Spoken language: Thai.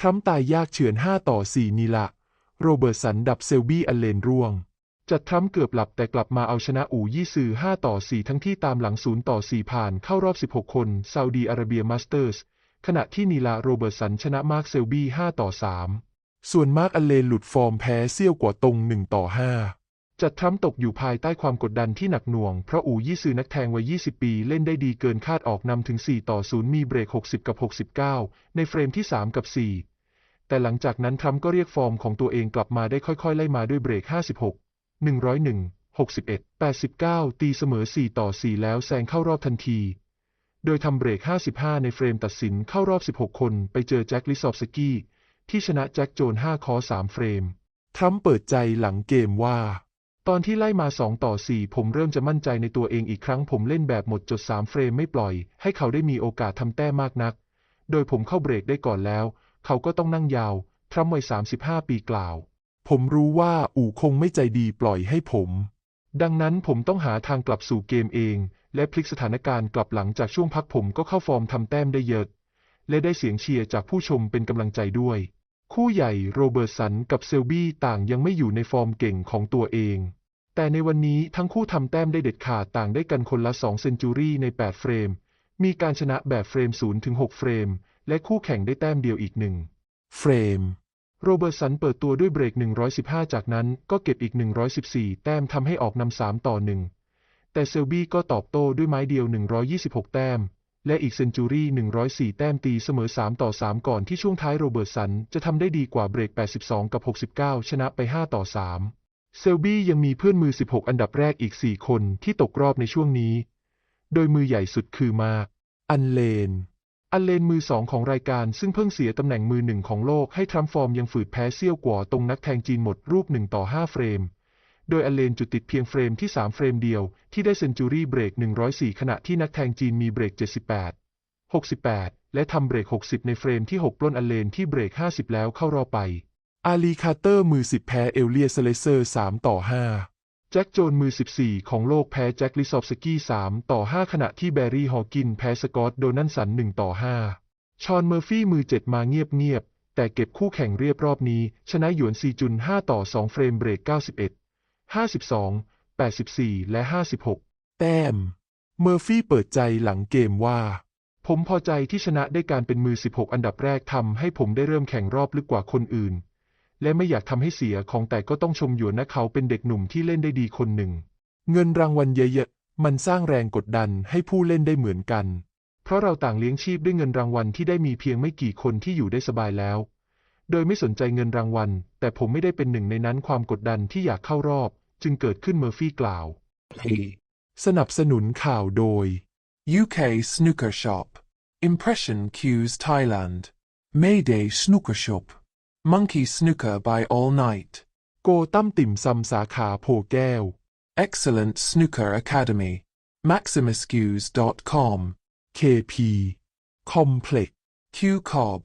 ทรัมป์ตายยากเฉือน 5 ต่อ 4 นีละโรเบิร์ตสันดับเซลบี้อเลนร่วง จัดทรัมป์เกือบหลับแต่กลับมาเอาชนะอูยี่ซือ5 ต่อ 4 ทั้งที่ตามหลัง 0 ต่อ 4 ผ่านเข้ารอบ 16 คนซาอุดีอาระเบียมาสเตอร์ส ขณะที่นีลาโรเบิร์ตสันชนะมาร์คเซลบี้5 ต่อ 3 ส่วนมาร์คอเลนหลุดฟอร์มแพ้เซี่ยวกว่าตรง 1 ต่อ 5 จัดทรัมป์ตกอยู่ภายใต้ความกดดันที่หนักหน่วง เพราะอูยี่ซือนักแทงวัย 20 ปี เล่นได้ดีเกินคาดออกนำถึง 4 ต่อ 0 มีเบรก 60 กับ 69 ในเฟรมที่ 3 กับ 4 แต่หลังจากนั้นทรัมป์ก็เรียกฟอร์มของตัวเองกลับมาได้ค่อยๆ ไล่มาด้วยเบรก 56 101 61 89 ตีเสมอ 4 ต่อ 4 แล้วแซงเข้ารอบทันที โดยทำเบรก 55 ในเฟรมตัดสินเข้ารอบ 16 คนไปเจอแจ็คลิซอฟสกี้ที่ชนะแจ็คโจน 5 คอ 3 เฟรม ทรัมป์เปิดใจหลังเกมว่า ตอนที่ไล่มา 2 ต่อ 4 ผมเริ่มจะมั่นใจในตัวเองอีกครั้งผมเล่นแบบหมดจด 3 เฟรมไม่ปล่อย ให้เขาได้มีโอกาสทำแต้มมากนัก โดยผมเข้าเบรกได้ก่อนแล้ว เขาก็ต้องนั่งยาว ทรัมวัย 35 ปีกล่าว ผมรู้ว่าอู่คงไม่ใจดีปล่อยให้ผม ดังนั้นผมต้องหาทางกลับสู่เกมเอง และพลิกสถานการณ์กลับหลังจากช่วงพักผมก็เข้าฟอร์มทำแต้มได้เยอะ และได้เสียงเชียร์จากผู้ชมเป็นกำลังใจด้วย คู่ใหญ่โรเบิร์ตสันกับเซลบี้ต่างยังไม่อยู่ในฟอร์มเก่งของตัวเอง แต่ในวันนี้ทั้งคู่ทำแต้มได้เด็ดขาดต่างได้กันคนละ 2 เซนจูรี่ใน 8 เฟรม มีการชนะแบบเฟรม 0 ถึง 6 เฟรม และคู่แข่งได้แต้มเดียวอีกหนึ่งเฟรม โรเบิร์ตสันเปิดตัวด้วยเบรก 115 จากนั้นก็เก็บอีก 114 แต้มทำให้ออกนำ3ต่อ 1 แต่เซลบี้ก็ตอบโต้ด้วยไม้เดียว 126 แต้ม และอีกเซนจูรี่104 แต้มตีเสมอ 3 ต่อ 3 ก่อนที่ช่วงท้ายโรเบิร์ตสันจะทำได้ดีกว่าเบรก 82 กับ 69 ชนะไป 5 ต่อ 3 เซลบี้ยังมีเพื่อนมือ 16 อันดับแรกอีก 4 คนที่ตกรอบในช่วงนี้ โดยมือใหญ่สุดคือมา อันเลน อันเลนมือสองของรายการซึ่งเพิ่งเสียตำแหน่งมือหนึ่งของโลกให้ทรัมป์ฟอร์มยังฝืดแพ้เซี่ยวกว่าตรงนักแทงจีนหมดรูป1ต่อ5เฟรม โดยอันเลนจุดติดเพียงเฟรมที่ 3 เฟรมเดียวที่ได้เซนจูรี่เบรก 104 ขณะที่นักแทงจีนมีเบรก 78 68 และทำเบรก 60 ในเฟรมที่ 6 ปล้นอันเลนที่เบรก 50 แล้วเข้ารอไป อาลีคาเตอร์มือ10แพ้เอลเลียสเลเซอร์3ต่อ5แจ็คโจนมือ 14 ของโลกแพ้แจ็คลิซอฟสกี้3ต่อ 5 ขณะที่แบรรี่ฮอกินแพ้สกอตโดนันสัน1ต่อ 5 ชอนเมอร์ฟี่มือ 7 มาเงียบๆ แต่เก็บคู่แข่งเรียบรอบนี้ ชนะหยวนซีจุน 5 ต่อ 2 เฟรมเบรก 91 52 84 และ 56 แต้ม เมอร์ฟี่เปิดใจหลังเกมว่า ผมพอใจที่ชนะได้การเป็นมือ 16 อันดับแรกทำให้ผมได้เริ่มแข่งรอบลึกกว่าคนอื่น และไม่อยากทำให้เสียของแต่ก็ต้องชมหยวนนะเขาเป็นเด็กหนุ่มที่เล่นได้ดีคนหนึ่ง เงินรางวัลเยอะๆมันสร้างแรงกดดันให้ผู้เล่นได้เหมือนกัน เพราะเราต่างเลี้ยงชีพด้วยเงินรางวัลที่ได้มีเพียงไม่กี่คนที่อยู่ได้สบายแล้ว โดยไม่สนใจเงินรางวัล แต่ผมไม่ได้เป็นหนึ่งในนั้นความกดดันที่อยากเข้ารอบ จึงเกิดขึ้นเมอร์ฟี่กล่าว สนับสนุนข่าวโดย UK Snooker Shop. Impression Cues Thailand. Mayday Snooker Shop. Monkey Snooker by All Night. โกตั้มติ่มซำสาขาโพแก้ว Excellent Snooker Academy. MaximusCues.com. KP Complex Q Cobb.